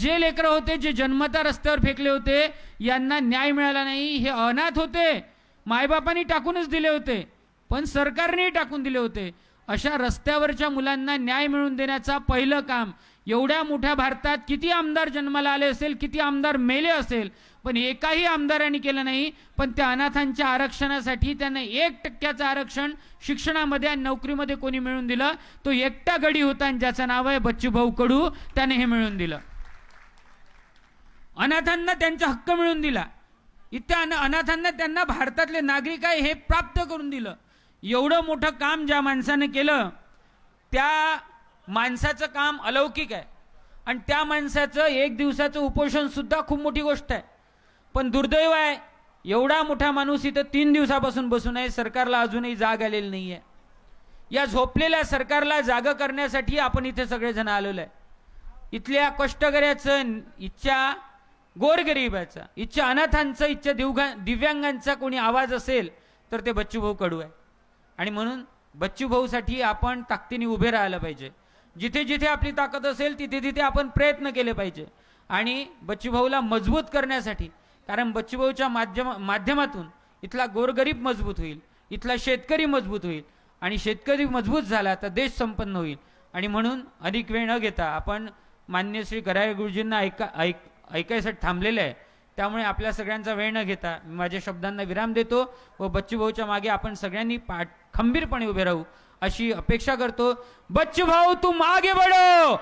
जे लेकरं होते जे जन्मता रस्त्यावर फेकले होते यांना न्याय मिळाला नाही. हे अनाथ होते. मायबापांनी टाकूनच दिले होते. पण सरकारनेही टाकून दिले होते. अशा रस्त्यावरच्या मुलांना न्याय मिळवून देण्याचा पहिलं काम. एवढ्या मोठ्या भारतात किती आमदार जन्माला आले असेल किती आमदार मेले असेल पण एकाही आमदारांनी केलं नाही. पण त्या अनाथांच्या आरक्षणासाठी त्यांना एक टक्क्याचं आरक्षण शिक्षणामध्ये आणि नोकरीमध्ये कोणी मिळवून दिलं. तो एकटा गडी होता आणि ज्याचं नाव आहे बच्चूभाऊ कडू. त्याने हे मिळवून दिलं. अनाथांना त्यांचा हक्क मिळून दिला. इथल्या अन अनाथांना त्यांना भारतातले नागरिक आहे हे प्राप्त करून दिलं. एवढं मोठं काम ज्या माणसानं केलं त्या माणसाचं काम अलौकिक आहे. आणि त्या माणसाचं एक दिवसाचं उपोषणसुद्धा खूप मोठी गोष्ट आहे. पण दुर्दैव आहे एवढा मोठा माणूस इथं तीन दिवसापासून बसून आहे सरकारला अजूनही जाग आलेली नाही आहे या झोपलेल्या सरकारला जाग करण्यासाठी आपण इथे सगळेजण आलेलो आहे. इथल्या कष्टकऱ्याचं इच्छा गोरगरिबाचा इच्छा अनाथांचा इच्छा दिवगा दिव्यांगांचा कोणी आवाज असेल तर ते बच्चूभाऊ कडू आहे. आणि म्हणून बच्चूभाऊसाठी आपण ताकदीने उभे राहायला पाहिजे. जिथे जिथे आपली ताकद असेल तिथे तिथे आपण प्रयत्न केले पाहिजे. आणि बच्चूभाऊला मजबूत करण्यासाठी कारण बच्चूभाऊच्या माध्यम माध्यमातून इथला गोरगरीब मजबूत होईल इथला शेतकरी मजबूत होईल. आणि शेतकरी मजबूत झाला तर देश संपन्न होईल. आणि म्हणून अधिक वेळ न घेता आपण मान्य श्री कराळे गुरुजींना ऐका ऐक ऐकायसाठी थांबलेलं आहे. त्यामुळे आपल्या सगळ्यांचा वेळ न घेता मी माझ्या शब्दांना विराम देतो व बच्चूभाऊच्या मागे आपण सगळ्यांनी पाठ खंबीरपणे उभे राहू अशी अपेक्षा करतो. बच्चूभाऊ तू मागे बडो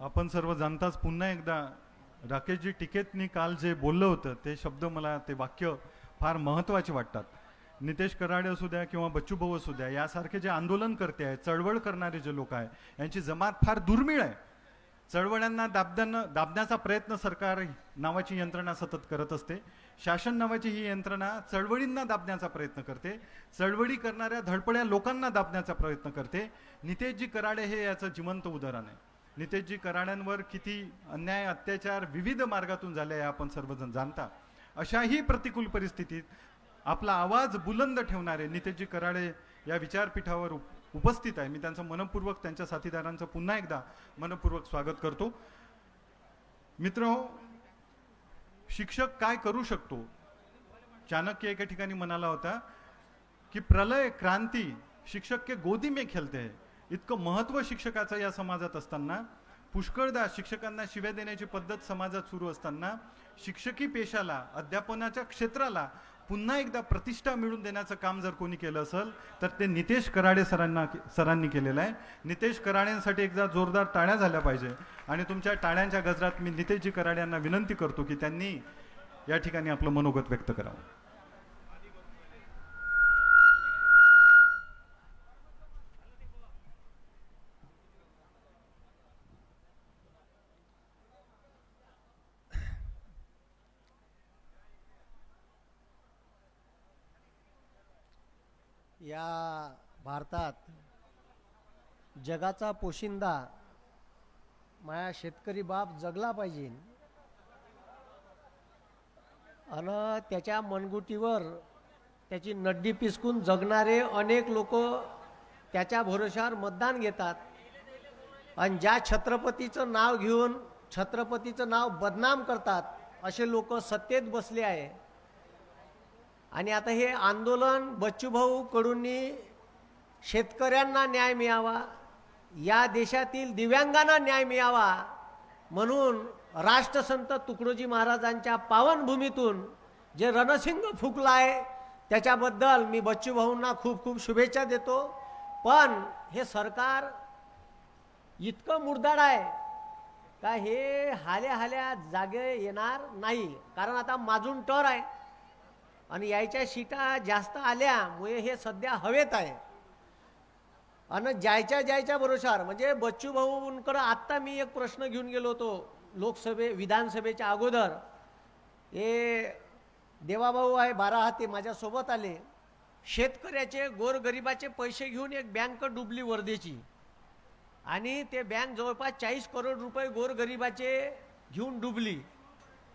आपण सर्व जाणताच पुन्हा एकदा राकेशजी टिकेतनी काल जे बोललं होतं ते शब्द मला ते वाक्य फार महत्त्वाचे वाटतात. नितेश कराडे असू द्या किंवा बच्चूभाऊ असू द्या यासारखे जे आंदोलन करते आहेत चळवळ करणारे जे लोक आहे यांची जमात फार दुर्मिळ आहे. चळवळ्यांना दाबण्यानं दाबण्याचा प्रयत्न सरकार नावाची यंत्रणा सतत करत असते. शासन नावाची ही यंत्रणा चळवळींना दाबण्याचा प्रयत्न करते. चळवळी करणाऱ्या धडपड्या लोकांना दाबण्याचा प्रयत्न करते. नितेशजी कराडे हे याचं जिवंत उदाहरण आहे. नितेशजी कराड्यांवर किती अन्याय अत्याचार विविध मार्गातून झाले आहे आपण सर्वजण जाणता. अशाही प्रतिकूल परिस्थितीत आपला आवाज बुलंद ठेवणारे नितेशजी कराडे या विचारपीठावर उपस्थित आहे. मी त्यांचं मनपूर्वक त्यांच्या साथीदारांचं पुन्हा एकदा मनपूर्वक स्वागत करतो. मित्र शिक्षक काय करू शकतो? चाणक्य एका ठिकाणी म्हणाला होता की प्रलय क्रांती शिक्षक के गोदी में खेळते है. इतकं महत्त्व शिक्षकाचं या समाजात असताना पुष्कळदा शिक्षकांना शिव्या देण्याची पद्धत समाजात सुरू असताना शिक्षकी पेशाला अध्यापनाच्या क्षेत्राला पुन्हा एकदा प्रतिष्ठा मिळून देण्याचं काम जर कोणी केलं असेल तर ते नितेश कराडे सरांना सरांनी केलेलं आहे. नितेश कराडेंसाठी एकदा जोरदार टाळ्या झाल्या पाहिजे. आणि तुमच्या टाळ्यांच्या गजरात मी नितेशजी कराडे यांना विनंती करतो की त्यांनी या ठिकाणी आपलं मनोगत व्यक्त करावं. या भारतात जगाचा पोशिंदा माया शेतकरी बाप जगला पाहिजे. आणि त्याच्या मनगुटीवर त्याची नड्डी पिसकून जगणारे अनेक लोक त्याच्या भरोशावर मतदान घेतात. आणि ज्या छत्रपतीचं नाव घेऊन छत्रपतीचं नाव बदनाम करतात असे लोक सत्तेत बसले आहे. आणि आता हे आंदोलन बच्चूभाऊ कडूंनी शेतकऱ्यांना न्याय मिळावा या देशातील दिव्यांगांना न्याय मिळावा म्हणून राष्ट्रसंत तुकडोजी महाराजांच्या पावनभूमीतून जे रणसिंग फुकला आहे त्याच्याबद्दल मी बच्चूभाऊंना खूप खूप शुभेच्छा देतो. पण हे सरकार इतकं मुरदाड आहे का हे हाल्या हाल्या जागे येणार नाही. कारण आता माजून टर आहे. आणि यायच्या शिटा जास्त आल्यामुळे हे सध्या हवेत आहे. आणि जायच्या जायच्या भरोशावर म्हणजे बच्चू भाऊंकडं आत्ता मी एक प्रश्न घेऊन गेलो होतो लोकसभे विधानसभेच्या अगोदर. हे देवाभाऊ आहे बारा हाती माझ्यासोबत आले. शेतकऱ्याचे गोरगरिबाचे पैसे घेऊन एक बँक डुबली वर्धेची. आणि ते बँक जवळपास चाळीस करोड रुपये गोरगरिबाचे घेऊन डुबली.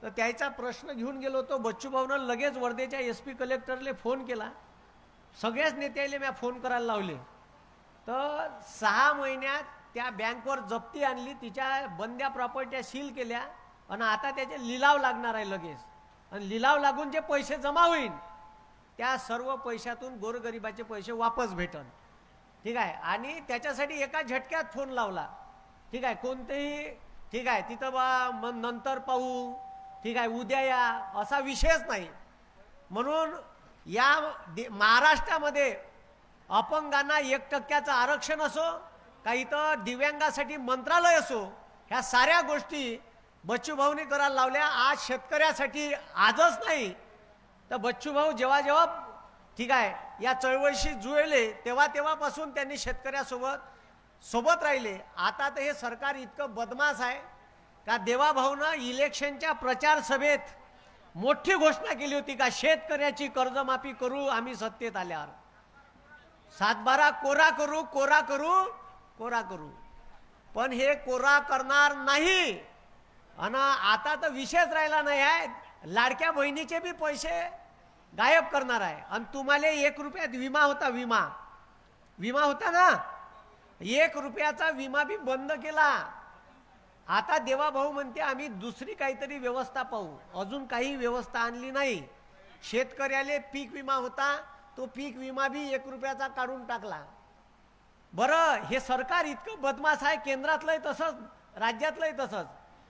तर त्याचा प्रश्न घेऊन गेलो होतो. बच्चूभाऊनं लगेच वर्धेच्या एस पी कलेक्टरले फोन केला. सगळ्याच नेत्याले मी फोन करायला लावले. तर सहा महिन्यात त्या बँकवर जप्ती आणली तिच्या बंद्या प्रॉपर्ट्या सील केल्या आणि आता त्याचे लिलाव लागणार आहे लगेच. आणि लिलाव लागून जे पैसे जमा होईल त्या सर्व पैशातून गोरगरिबाचे पैसे वापस भेटन. ठीक आहे? आणि त्याच्यासाठी एका झटक्यात फोन लावला. ठीक आहे? कोणतेही ठीक आहे? तिथं बा मग नंतर पाहू. ठीक आहे उद्या या. असा विषयच नाही. म्हणून या दे- महाराष्ट्रामध्ये अपंगांना एक टक्क्याचं आरक्षण असो का इथं दिव्यांगासाठी मंत्रालय असो ह्या साऱ्या गोष्टी बच्चूभाऊनी करायला लावल्या. आज शेतकऱ्यासाठी आजच नाही. तर बच्चूभाऊ जेव्हा जेव्हा ठीक आहे या चळवळीशी जुळले तेव्हा तेव्हापासून त्यांनी शेतकऱ्यासोबत सोबत राहिले. आता तर हे सरकार इतकं बदमाश आहे. का देवाभाऊनं इलेक्शनच्या प्रचार सभेत मोठी घोषणा केली होती का शेतकऱ्याची कर्जमाफी करू आम्ही सत्तेत आल्यावर. सातबारा कोरा करू कोरा करू कोरा करू. पण हे कोरा करणार नाही. आणि आता तर विषयच राहिला नाही आहे. लाडक्या बहिणीचे बी पैसे गायब करणार आहे. आणि तुम्हाला एक रुपयात विमा होता विमा. विमा होता ना? एक रुपयाचा विमा बी बंद केला. आता देवाभाऊ म्हणते आम्ही दुसरी काहीतरी व्यवस्था पाहू. अजून काही व्यवस्था आणली नाही. शेतकऱ्याले पीक विमा होता तो पीक विमा बी एक रुपयाचा काढून टाकला. बरं हे सरकार इतकं बदमाश आहे केंद्रातलंही तसंच राज्यातलंही तसंच.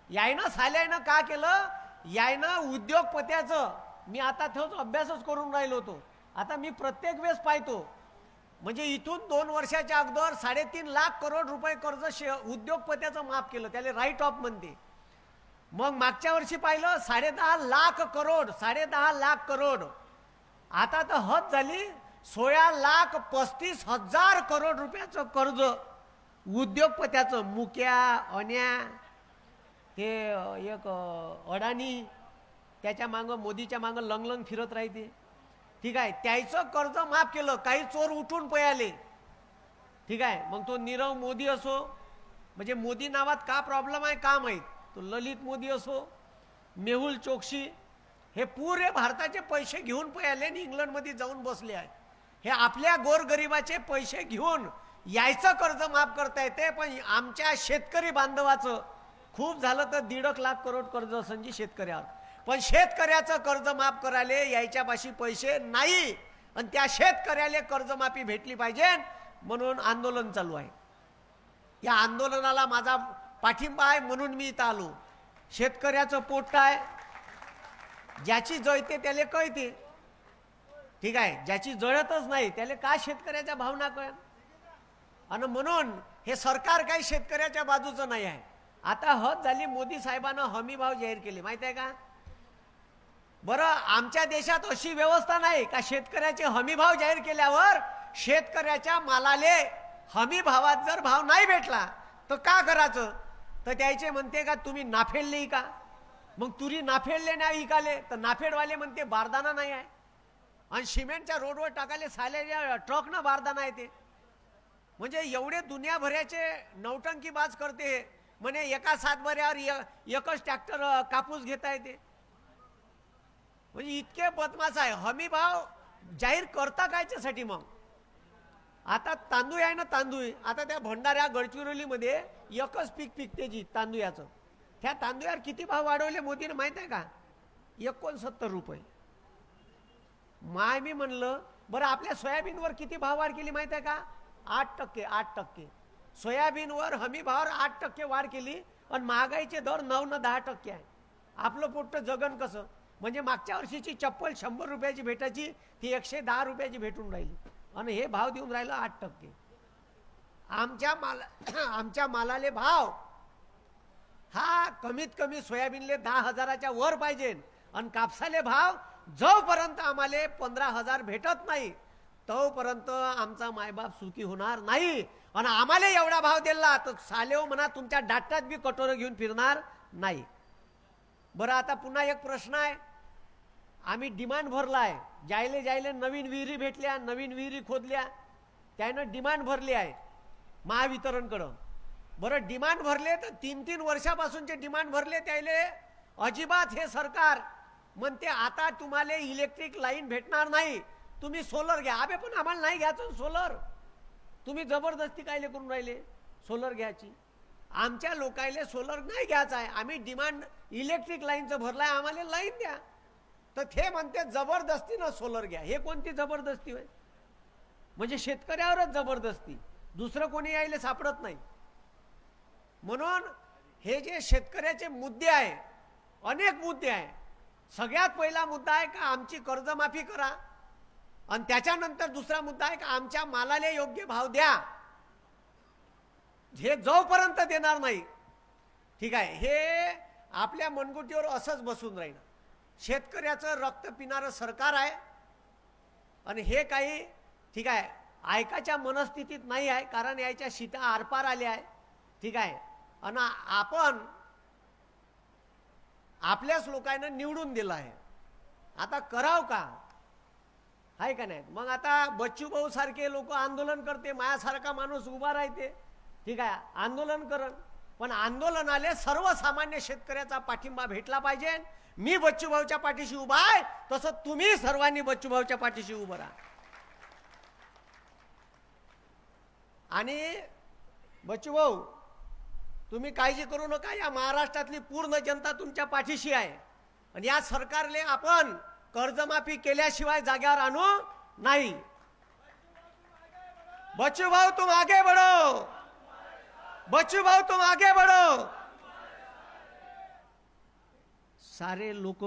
यायनं साल्यानं का केलं? यायनं उद्योगपत्याचं. मी आता तोच अभ्यासच करून राहिलो होतो. आता मी प्रत्येक वेळेस पाहतो म्हणजे इथून दोन वर्षाच्या अगोदर साडेतीन लाख करोड रुपये कर्ज शे उद्योगपत्याचं माफ केलं त्याला राईट ऑफ म्हणते. मग मागच्या वर्षी पाहिलं साडेदहा लाख करोड साडेदहा लाख करोड. आता तर हद झाली सोळा लाख पस्तीस हजार करोड रुपयाचं कर्ज उद्योगपत्याचं मुक्या अन्या ते एक अडाणी त्याच्या मागं मोदीच्या मागं लंगलंग फिरत राहते. ठीक आहे त्याचं कर्ज माफ केलं काही चोर उठून पयाले ठीक आहे मग तो नीरव मोदी असो म्हणजे मोदी नावात का प्रॉब्लेम आहे का माहीत? तो ललित मोदी असो मेहुल चोक्सी हे पुरे भारताचे पैसे घेऊन पयाले आणि इंग्लंडमध्ये जाऊन बसले आहेत. हे आपल्या गोरगरिबाचे पैसे घेऊन यायचं कर्ज माफ करता येते पण आमच्या शेतकरी बांधवाचं खूप झालं तर दीड एक लाख करोड कर्ज संजी शेतकऱ्यावर. पण शेतकऱ्याचं कर्ज माफ करायले यायच्या पाशी पैसे नाही. आणि त्या शेतकऱ्याला कर्जमाफी भेटली पाहिजे म्हणून आंदोलन चालू आहे. या आंदोलनाला माझा पाठिंबा आहे म्हणून मी इथं आलो. शेतकऱ्याचं पोट आहे. ज्याची जळते त्याला कळते. ठीक आहे? ज्याची जळतच नाही त्याला का शेतकऱ्याच्या भावना कळ आणि म्हणून हे सरकार काही शेतकऱ्याच्या बाजूचं नाही आहे. आता हद झाली मोदी साहेबांना हमी भाव जाहीर केले. माहिती आहे का? बरं आमच्या देशात अशी व्यवस्था नाही का शेतकऱ्याचे हमीभाव जाहीर केल्यावर शेतकऱ्याच्या मालाले हमी भावात जर भाव नाही भेटला तर का करायचं? तर त्याचे म्हणते का तुम्ही नाफेडले का? मग तुरी नाफेडले नाही इकाले तर नाफेडवाले म्हणते बारदाना नाही आहे. आणि सिमेंटच्या रोडवर टाकाले सालेल्या ट्रकनं बारदाना येते म्हणजे एवढे दुनियाभराचे नौटंकी बाज करते म्हणे एका सातबऱ्यावर य- एकच ट्रॅक्टर कापूस घेता येते म्हणजे इतके बदमाश आहे. हमी भाव जाहीर करता कायच्यासाठी मग? आता तांदूळ आहे ना तांदूळ. आता त्या भंडाऱ्या गडचिरोलीमध्ये एकच पीक पिकते जी तांदूळाचं. त्या तांदूळावर किती भाव वाढवले मोदीने माहीत आहे का? एकोणसत्तर रुपये. माय मी म्हणलं बरं आपल्या सोयाबीनवर किती भाव वाढ केली माहीत आहे का? आठ टक्के आठ टक्के. सोयाबीनवर हमी भावावर आठ टक्के वाढ केली पण महागाईचे दर नऊ न दहा टक्के आहे. आपलं पोट्ट जगन कसं? म्हणजे मागच्या वर्षीची चप्पल शंभर रुपयाची भेटायची ती एकशे दहा रुपयाची भेटून राहिली. आणि हे भाव देऊन राहिलं आठ टक्के. आमच्या माला आमच्या मालाले भाव हा कमीत कमी सोयाबीनले दहा हजाराच्या वर पाहिजे. आणि कापसाले भाव जोपर्यंत आम्हाला पंधरा हजार भेटत नाही तोपर्यंत आमचा मायबाप सुखी होणार नाही. आणि आम्हाला एवढा भाव दिला तर सालेव म्हणा तुमच्या डाटात बी कटोरं घेऊन फिरणार नाही. बरं आता पुन्हा एक प्रश्न आहे. आम्ही डिमांड भरला आहे जायले जायले नवीन विहिरी भेटल्या नवीन विहिरी खोदल्या. त्यानं डिमांड भरली आहे महावितरणकडं. बरं डिमांड भरले तर तीन तीन वर्षापासूनचे डिमांड भरले त्याले अजिबात हे सरकार म्हणते आता तुम्हाला इलेक्ट्रिक लाईन भेटणार नाही. तुम्ही सोलर घ्या. अबे पण आम्हाला नाही घ्यायचं सोलर. तुम्ही जबरदस्ती कायले करून राहिले सोलर घ्यायची? आमच्या लोकायले सोलर नाही घ्यायचं आहे. आम्ही डिमांड इलेक्ट्रिक लाईनचं भरलं आहे आम्हाला लाईन द्या. तर ते म्हणते जबरदस्तीनं सोलर घ्या. हे कोणती जबरदस्ती होय? म्हणजे शेतकऱ्यावरच जबरदस्ती. दुसरं कोणी यायला सापडत नाही. म्हणून हे जे शेतकऱ्याचे मुद्दे आहे अनेक मुद्दे आहे. सगळ्यात पहिला मुद्दा आहे का आमची कर्जमाफी करा. आणि त्याच्यानंतर दुसरा मुद्दा आहे का आमच्या मालाला योग्य भाव द्या. हे जोपर्यंत देणार नाही. ठीक आहे हे आपल्या मनगुटीवर असंच बसून राहील. शेतकऱ्याचं रक्त पिणारं सरकार आहे. आणि हे काही ठीक आहे ऐकाच्या मनस्थितीत नाही आहे कारण याच्या शिटा आरपार आल्या आहे ठीक आहे. आणि आपण आपल्याच लोकांना निवडून दिलं आहे. आता कराव का? आहे का नाही? मग आता बच्चू भाऊ सारखे लोक आंदोलन करते मायासारखा माणूस उभा राहते. ठीक आहे आंदोलन करण पण आंदोलनाले सर्वसामान्य शेतकऱ्याचा पाठिंबा भेटला पाहिजे. मी बच्चू भाऊच्या पाठीशी उभा आहे तसं तुम्ही सर्वांनी बच्चू भाऊच्या पाठीशी उभं राहा. आणि बच्चू भाऊ तुम्ही काळजी करू नका या महाराष्ट्रातली पूर्ण जनता तुमच्या पाठीशी आहे. आणि या सरकारले आपण कर्जमाफी केल्याशिवाय जाग्यावर आणू नाही. बच्चू भाऊ तुम आगे बढ़ो. बच्चू भाऊ तुम आगे बढ़ो. सारे लोक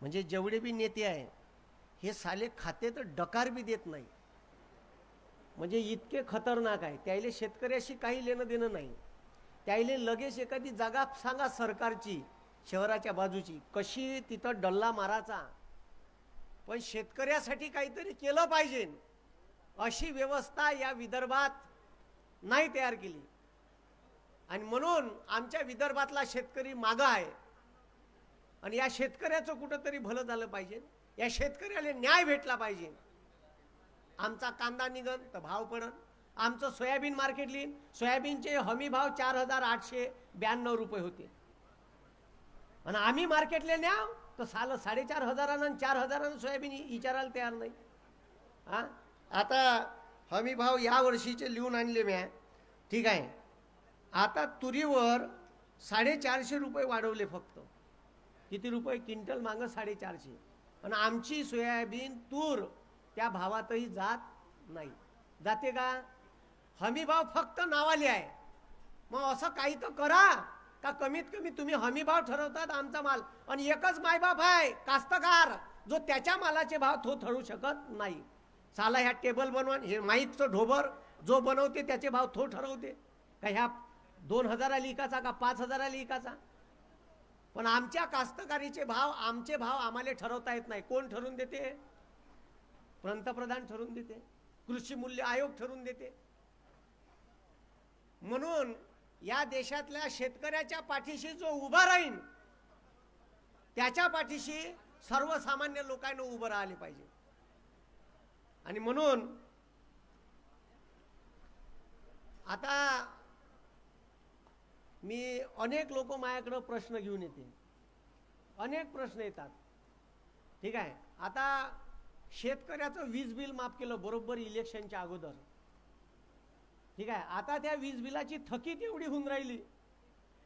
म्हणजे जेवढे बी नेते आहे हे साले खाते तर डकार बी देत नाही. म्हणजे इतके खतरनाक आहे. त्याईले शेतकऱ्याशी काही लेणं देणं नाही. त्याईले लगेच एखादी जागा सांगा सरकारची शहराच्या बाजूची. कशी तिथं डल्ला मारायचा. पण शेतकऱ्यासाठी काहीतरी केलं पाहिजे. अशी व्यवस्था या विदर्भात नाही तयार केली. आणि म्हणून आमच्या विदर्भातला शेतकरी मागं आहे. आणि या शेतकऱ्याचं कुठंतरी भलं झालं पाहिजे. या शेतकऱ्याला न्याय भेटला पाहिजे. आमचा कांदा निघन तर भाव पडन. आमचं सोयाबीन मार्केट लिहिन सोयाबीनचे हमी भाव चार हजार आठशे ब्याण्णव रुपये होते. आणि आम्ही मार्केटले न्याव तर साल साडेचार हजारानं आणि चार हजारानं सोयाबीन विचारायला तयार नाही. हा? आता हमी भाव या वर्षीचे लिहून आणले म्या. ठीक आहे. आता तुरीवर साडेचारशे रुपये वाढवले फक्त. किती रुपये? क्विंटल मागं साडेचारशे. आणि आमची सोयाबीन तूर त्या भावातही जात नाही. जाते का? हमी भाव फक्त नावाले आहे. मग असं काही तर करा का कमीत कमी तुम्ही हमी भाव ठरवतात आमचा माल? आणि एकच मायबाप आहे कास्तकार जो त्याच्या मालाचे भाव तो ठरवू शकत नाही. साला ह्या टेबल बनवा हे माईकचं ढोबर जो बनवते त्याचे भाव तो ठरवते. का ह्या दोन हजारा लिकाचा का पाच हजाराला लिकाचा पण आमच्या कास्तकारीचे भाव आमचे भाव आम्हाला ठरवता येत नाही. कोण ठरवून देते? पंतप्रधान ठरवून देते. कृषी मूल्य आयोग ठरवून देते. म्हणून या देशातल्या शेतकऱ्याच्या पाठीशी जो उभा राहीन त्याच्या पाठीशी सर्वसामान्य लोकांना उभं राहिले पाहिजे. आणि म्हणून आता मी अनेक लोक माझ्याकडं प्रश्न घेऊन येते अनेक प्रश्न येतात. ठीक आहे? आता शेतकऱ्याचं वीज बिल माफ केलं बरोबर इलेक्शनच्या अगोदर. ठीक आहे? आता त्या वीज बिलाची थकीत एवढी होऊन राहिली.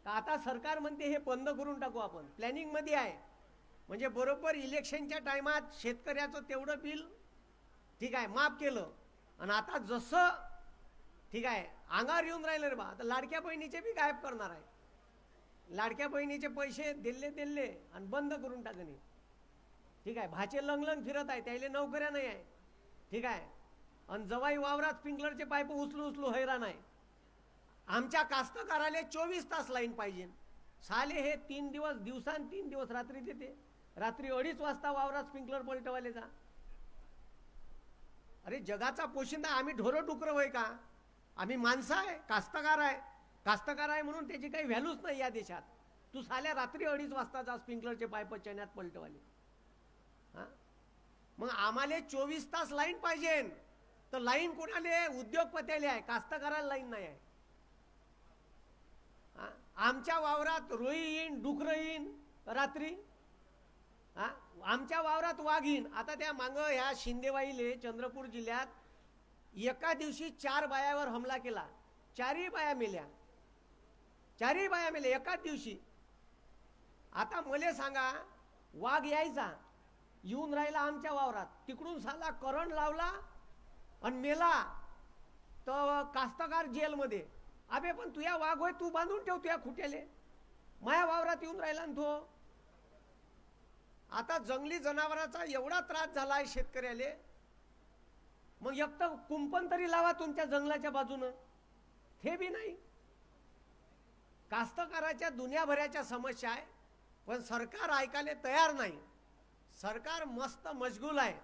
आता सरकार म्हणते हे बंद करून टाकू आपण. प्लॅनिंगमध्ये आहे. म्हणजे बरोबर इलेक्शनच्या टायमात शेतकऱ्याचं तेवढं बिल ठीक आहे माफ केलं. आणि आता जसं ठीक आहे अंगावर येऊन राहिले रे बा. आता लाडक्या बहिणीचे बी गायब करणार आहे. लाडक्या बहिणीचे पैसे दिले दिले आणि बंद करून टाकणे ठीक आहे भाचे लंगलंग फिरत आहे त्याला नोकऱ्या नाही आहे. ठीक आहे आणि जवाई वावरात स्प्रिंकलरचे पाईप उचलू उचलू हैराण आहे. आमच्या कास्तकाराले चोवीस तास लाईन पाहिजे. साले हे तीन दिवस दिवसान तीन दिवस रात्री देते. रात्री अडीच वाजता वावरात स्प्रिंकलर पलटवाले जा. अरे जगाचा पोशिंदा आम्ही ढोरं डुकरं होय का? आम्ही माणसं आहे कास्तकार आहे. कास्तकार आहे म्हणून त्याची काही व्हॅल्यूच नाही या देशात. तू साल्या रात्री अडीच वाजताचा स्प्रिंकलरचे पाईप चण्यात पलटवाले. हा? मग आम्हाला चोवीस तास लाईन पाहिजे. तर लाईन कोणाले? उद्योगपत्याले आहे. कास्तकाराला लाईन नाही आहे. हा? आमच्या वावरात रोई येईन डुकरं येईन रात्री. हा? आमच्या वावरात वाघ येईन. आता त्या मांग ह्या शिंदेवाईले चंद्रपूर जिल्ह्यात एका दिवशी चार बायावर हमला केला. चारही बाया मेल्या. चारही बाया मेल्या एकाच दिवशी. आता मले सांगा वाघ यायचा येऊन राहिला आमच्या वावरात. तिकडून साला करंट लावला आणि मेला तर कास्तकार जेलमध्ये. अबे पण तुया वाघ होय तू बांधून ठेव तुया खुट्याले. माया वावरात येऊन राहिला ना तो. आता जंगली जनावरांचा एवढा त्रास झाला आहे शेतकऱ्याले. मग एक तर कुंपण तरी लावा तुमच्या जंगलाच्या बाजूनं. हे बी नाही. कास्तकाराच्या दुनियाभराच्या समस्या आहे पण सरकार ऐकायला तयार नाही. सरकार मस्त मशगूल आहे.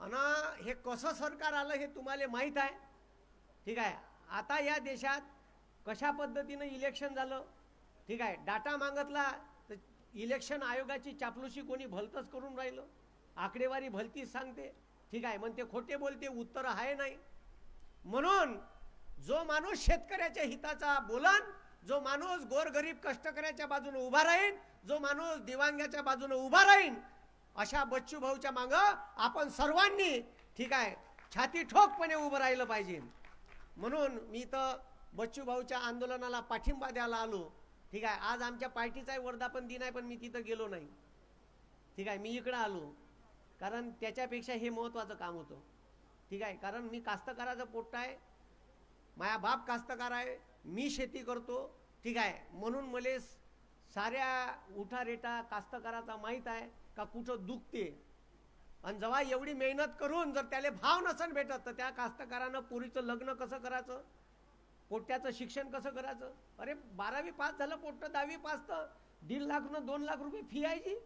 आणि हे कसं सरकार आलं हे तुम्हाला माहीत आहे? ठीक आहे. आता या देशात कशा पद्धतीनं इलेक्शन झालं? ठीक आहे. डाटा मागतला तर इलेक्शन आयोगाची चापलूशी कोणी भलतंच करून राहिलं. आकडेवारी भलतीच सांगते. ठीक आहे म्हणते खोटे बोलते उत्तर आहे नाही. म्हणून जो माणूस शेतकऱ्याच्या हिताचा बोलन जो माणूस गोरगरीब कष्टकऱ्याच्या बाजूने उभा राहीन जो माणूस दिवांग्याच्या बाजूने उभा राहीन अशा बच्चू भाऊच्या माग आपण सर्वांनी ठीक आहे छाती ठोकपणे उभं राहिलं पाहिजे. म्हणून मी तर बच्चू भाऊच्या आंदोलनाला पाठिंबा द्यायला आलो. ठीक आहे आज आमच्या पार्टीचाही वर्धापन दिन आहे पण मी तिथं गेलो नाही. ठीक आहे मी इकडं आलो. कारण त्याच्यापेक्षा हे महत्त्वाचं काम होतं. ठीक आहे? कारण मी कास्तकाराचं पोट्ट आहे. माया बाप कास्तकार आहे. मी शेती करतो. ठीक आहे? म्हणून मले स- साऱ्या उठारेटा कास्तकाराचा माहीत आहे का कुठं दुखते. आणि जेव्हा एवढी मेहनत करून जर त्याला भाव नसन भेटत तर त्या कास्तकारानं पुरीचं लग्न कसं करायचं? पोट्ट्याचं शिक्षण कसं करायचं? अरे बारावी पास झालं पोट्ट दहावी पास तर दीड लाख न दोन लाख रुपये फी आहे जी.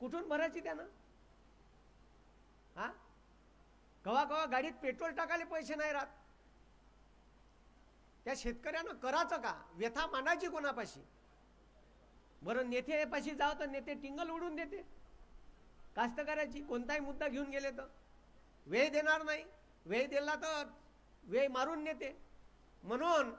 कुठून भरायची त्यानं? हा? कवा कवा गाडीत पेट्रोल टाकायला पैसे नाही राहत. त्या शेतकऱ्यानं करायचं का? व्यथा मांडायची कोणापाशी? बरं नेतेपाशी जाव तर नेते टिंगल उडून देते. कास्तकाराची कोणताही मुद्दा घेऊन गेले तर. वेळ देणार नाही. वेळ दिला तर वेळ मारून नेते. म्हणून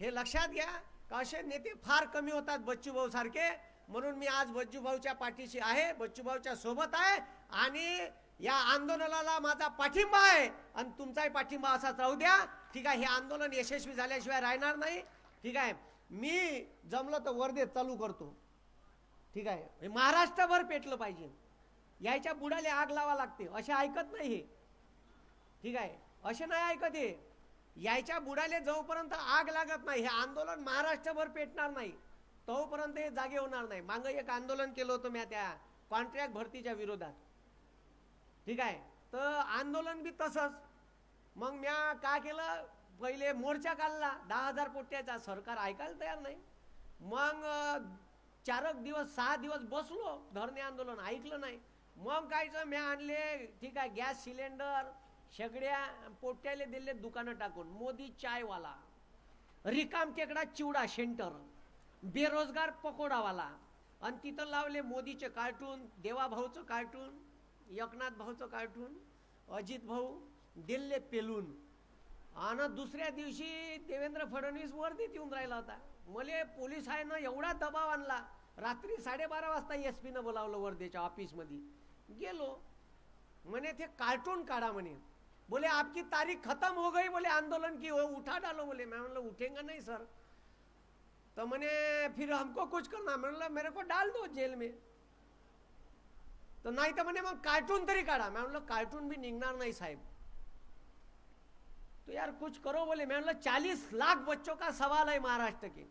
हे लक्षात घ्या का असे नेते फार कमी होतात बच्चूभाऊ सारखे. म्हणून मी आज बच्चूभाऊच्या पाठीशी आहे बच्चूभाऊच्या सोबत आहे. आणि या आंदोलनाला माझा पाठिंबा आहे आणि तुमचाही पाठिंबा असाच राहू द्या. ठीक आहे हे आंदोलन यशस्वी झाल्याशिवाय राहणार नाही. ठीक आहे मी जमलं तर वर्धेत चालू करतो. ठीक आहे हे महाराष्ट्रभर पेटलं पाहिजे. यायच्या बुडाले आग लावा लागते असे ऐकत नाही हे. ठीक आहे असे नाही ऐकत हे. यायच्या बुडाले जोपर्यंत आग लागत नाही हे आंदोलन महाराष्ट्रभर पेटणार नाही. तोपर्यंत हे जागे होणार नाही. मागं एक आंदोलन केलं होतं मी त्या कॉन्ट्रॅक्ट भरतीच्या विरोधात. ठीक आहे? तर आंदोलन बी तसंच. मग म्या काय केलं? पहिले मोर्चा काढला. दहा हजार पोट्याचा सरकार ऐकायला तयार नाही. मग चारक दिवस सहा दिवस बसलो. धरणे आंदोलन ऐकलं नाही. मग कायचं म्या आणले ठीक आहे गॅस सिलेंडर सगळ्या पोट्याले दिले दुकानं टाकून. मोदी चायवाला. रिकाम टेकडा चिवडा सेंटर. बेरोजगार पकोडावाला. आणि तिथं लावले मोदीचे कार्टून देवाभाऊचं कार्टून. एकनाथ भाऊचं कार्टून अजित भाऊ दिल्ले पेलून. आणि दुसऱ्या दिवशी देवेंद्र फडणवीस वर्दीत येऊन राहिला होता. मले पोलीस आहे ना एवढा दबाव आणला. रात्री साडेबारा वाजता एस पीनं बोलावलं वर्धेच्या ऑफिसमध्ये. गेलो. म्हणे ते कार्टून काढा म्हणे. बोले आपकी तारीख खतम हो गई. बोले आंदोलन की हो उठा डालो. बोले मैं म्हणलं उठेंगा नाही सर. तो मैंने फिर हमको कुछ करना मैं म्हणलं मेरे को डाल दो जेल में. तर नाही तर म्हणे मग कार्टून तरी काढा. मी म्हणलं कार्टून बी निघणार नाही साहेब. तो यार कुछ करो बोले. मैं म्हणलं चालीस लाख बच्चों का सवाल आहे महाराष्ट्र की.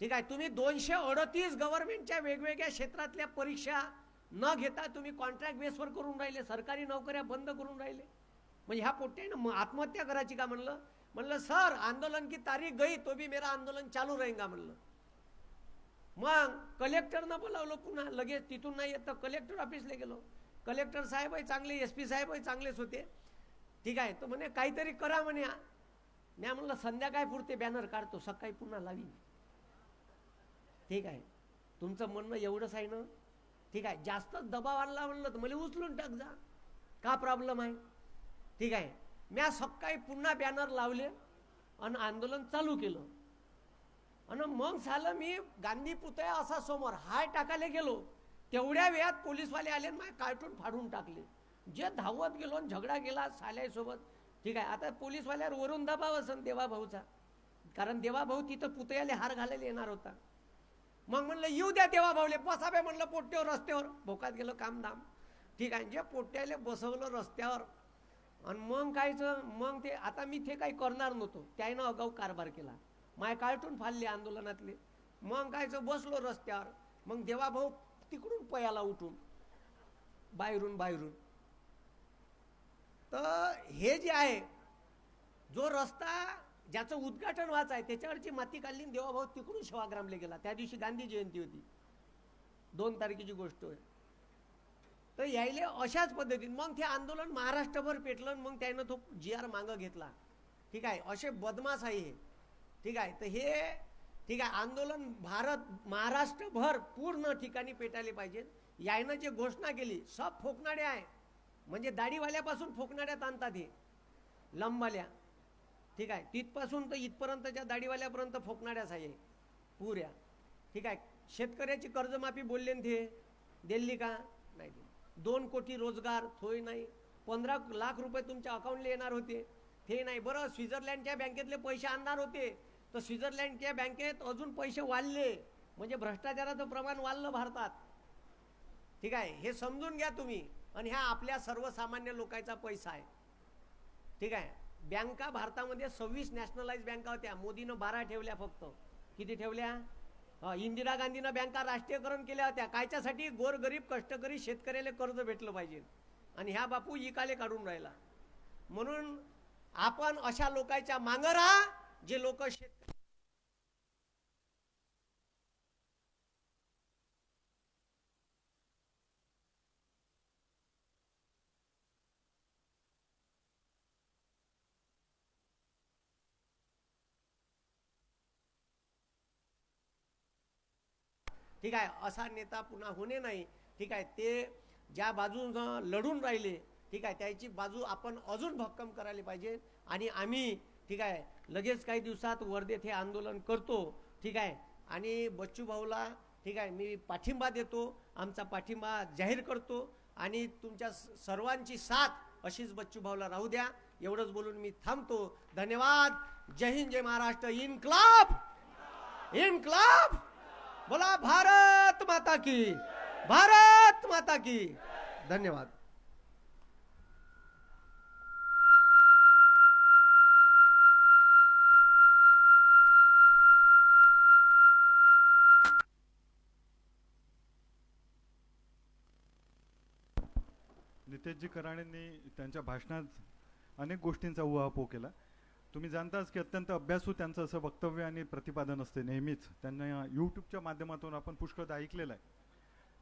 ठीक आहे तुम्ही दोनशे अडतीस गव्हर्नमेंटच्या वेगवेगळ्या क्षेत्रातल्या परीक्षा न घेता तुम्ही कॉन्ट्रॅक्ट बेसवर करून राहिले सरकारी नोकऱ्या बंद करून राहिले. म्हणजे ह्या पोट्यानं आत्महत्या करायची का म्हणलं? म्हणलं सर आंदोलन की तारीख गई तो भी मेरा आंदोलन चालू रहेगा म्हणलं. मग कलेक्टरनं बोलावलं पुन्हा लगेच तिथून नाही येत. तर कलेक्टर ऑफिसला गेलो. कलेक्टर साहेबही चांगले एस पी साहेबही चांगलेच होते. ठीक आहे. तर म्हणे काहीतरी करा म्हणे. मी म्हणलं संध्याकाळ पुरते बॅनर काढतो सकाळी पुन्हा लावीन. ठीक आहे. तुमचं म्हणणं एवढंच आहे ना? ठीक आहे. जास्तच दबाव आणला म्हणलं तर मला उचलून टाक जा. का प्रॉब्लेम आहे? ठीक आहे. म्या सकाळी पुन्हा बॅनर लावले आणि आंदोलन चालू केलं. आणि मग झालं मी गांधी पुतळ्या असा समोर हाय टाकायला गेलो. तेवढ्या वेळात पोलीसवाले आले आणि माझे कार्टून फाडून टाकले. जे धावत गेलो आणि झगडा गेला साल्यासोबत. ठीक आहे आता पोलीसवाल्यावर वरून दबाव असन देवाभाऊचा. कारण देवाभाऊ तिथं पुतळ्याला हार घालायला येणार होता. मग म्हणलं येऊ द्या देवाभाऊले बसावे म्हणलं पोट्ट्यावर रस्त्यावर. भोकात गेलं कामधाम. ठीक आहे जे पोट्ट्याले बसवलं रस्त्यावर. आणि मग कायचं मग ते आता मी ते काही करणार नव्हतो. त्यानं अगाऊ कारभार केला. माय काळटून फाडले आंदोलनातले. मग कायचं बसलो रस्त्यावर. मग देवाभाऊ तिकडून पयाला उठून बाहेरून बाहेरून. तर हे जे आहे जो रस्ता ज्याचं उद्घाटन व्हायचं आहे त्याच्यावरची माती काढली देवाभाऊ तिकडून सेवाग्रामला गेला. त्या दिवशी गांधी जयंती होती. दोन तारखेची गोष्ट आहे तर यायले अशाच पद्धतीने. मग ते आंदोलन महाराष्ट्रभर पेटलं आणि मग त्यानं तो जी आर मागं घेतला. ठीक आहे? असे बदमाश आहे हे. ठीक आहे? तर हे ठीक आहे आंदोलन भारत महाराष्ट्रभर पूर्ण ठिकाणी पेटायले पाहिजे. यायनं जे घोषणा केली सब फोकणाडे आहे. म्हणजे दाढीवाल्यापासून फोकणाड्यात आणतात हे. लंबाल्या. ठीक आहे? तिथपासून तर इथपर्यंतच्या दाढीवाल्यापर्यंत फोकणाऱ्याच आहे पुऱ्या. ठीक आहे? शेतकऱ्याची कर्जमाफी बोलले ते. दिल्ली का? नाही दिली दोन कोटी रोजगार थोय नाही. पंधरा लाख रुपये तुमच्या अकाउंटला येणार होते. ते नाही. बरं स्वित्झर्लंडच्या बँकेतले पैसे आणणार होते. तर स्वित्झर्लंडच्या बँकेत अजून पैसे वाढले. म्हणजे भ्रष्टाचाराचं प्रमाण वाढलं भारतात. ठीक आहे? हे समजून घ्या तुम्ही. आणि ह्या आपल्या सर्वसामान्य लोकांचा पैसा आहे. ठीक आहे? बँका भारतामध्ये सव्वीस नॅशनलाइज बँका होत्या. मोदीनं बारा ठेवल्या फक्त. किती ठेवल्या? इंदिरा गांधीनं बँका राष्ट्रीयकरण केल्या होत्या. कायच्यासाठी? गोरगरीब कष्टकरी शेतकऱ्याला कर्ज भेटलं पाहिजे. आणि ह्या बापू इकाले काढून राहिला. म्हणून आपण अशा लोकांच्या मागं राहा. जे लोक शेत ठीक आहे असा नेता पुन्हा होणे नाही. ठीक आहे ते ज्या बाजून लढून राहिले ठीक आहे त्याची बाजू आपण अजून भक्कम करायला पाहिजे. आणि आम्ही ठीक आहे? लगेच काही दिवसात वर्धेत हे आंदोलन करतो ठीक आहे? आणि बच्चू भाऊला ठीक आहे मी पाठिंबा देतो आमचा पाठिंबा जाहीर करतो आणि तुमच्या सर्वांची साथ अशीच बच्चू भाऊला राहू द्या. एवढंच बोलून मी थांबतो. धन्यवाद. जय हिंद जय महाराष्ट्र. इन्क्लाब! इन्क्लाब! बोला भारत माता की भारत माता की. धन्यवाद. सत्यजी कराणेंनी त्यांच्या भाषणात अनेक गोष्टींचा उहापोह केला. तुम्ही जाणताच की अत्यंत अभ्यासू त्यांचं असं वक्तव्य आणि प्रतिपादन असते नेहमीच. त्यांना यूट्यूबच्या माध्यमातून आपण पुष्कळदा ऐकलेलं आहे.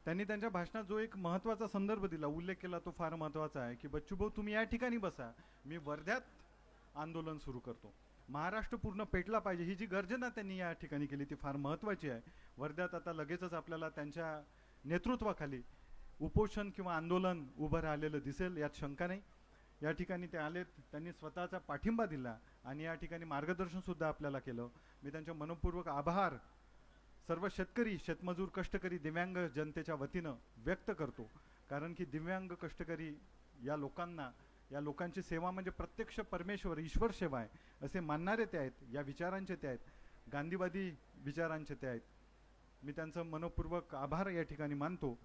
त्यांनी त्यांच्या भाषणात जो एक महत्त्वाचा संदर्भ दिला उल्लेख केला तो फार महत्त्वाचा आहे की बच्चूभाऊ तुम्ही या ठिकाणी बसा. मी वर्ध्यात आंदोलन सुरू करतो. महाराष्ट्र पूर्ण पेटला पाहिजे. ही जी गर्जना त्यांनी या ठिकाणी केली ती फार महत्त्वाची आहे. वर्ध्यात आता लगेचच आपल्याला त्यांच्या नेतृत्वाखाली उपोषण किंवा आंदोलन उभं राहिलेलं दिसेल यात शंका नाही. या ठिकाणी ते आलेत त्यांनी स्वतःचा पाठिंबा दिला आणि या ठिकाणी मार्गदर्शनसुद्धा आपल्याला केलं. मी त्यांच्या मनपूर्वक आभार. सर्व शेतकरी शेतमजूर कष्टकरी दिव्यांग जनतेच्या वतीनं व्यक्त करतो. कारण की दिव्यांग कष्टकरी या लोकांना या लोकांची सेवा म्हणजे प्रत्यक्ष परमेश्वर ईश्वर सेवा आहे. असे मानणारे ते आहेत या विचारांचे ते आहेत गांधीवादी विचारांचे ते आहेत. मी त्यांचं मनपूर्वक आभार या ठिकाणी मानतो.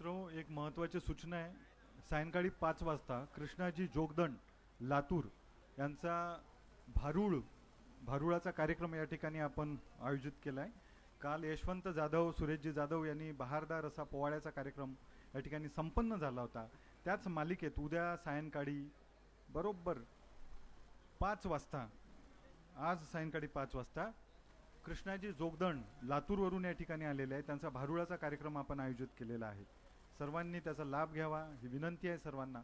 मित्रो एक महत्त्वाची सूचना आहे. सायंकाळी पाच वाजता कृष्णाजी जोगदंड लातूर यांचा भारूळ भारुळाचा कार्यक्रम या ठिकाणी आपण आयोजित केला आहे काल यशवंत जाधव सुरेशजी जाधव यांनी बहारदार असा पोवाड्याचा कार्यक्रम या ठिकाणी संपन्न झाला होता. त्याच मालिकेत उद्या सायंकाळी बरोबर पाच वाजता आज सायंकाळी पाच वाजता कृष्णाजी जोगदंड लातूरवरून या ठिकाणी आलेले आहे त्यांचा भारुळाचा कार्यक्रम आपण आयोजित केलेला आहे. सर्वांनी त्याचा लाभ घ्यावा ही विनंती आहे सर्वांना.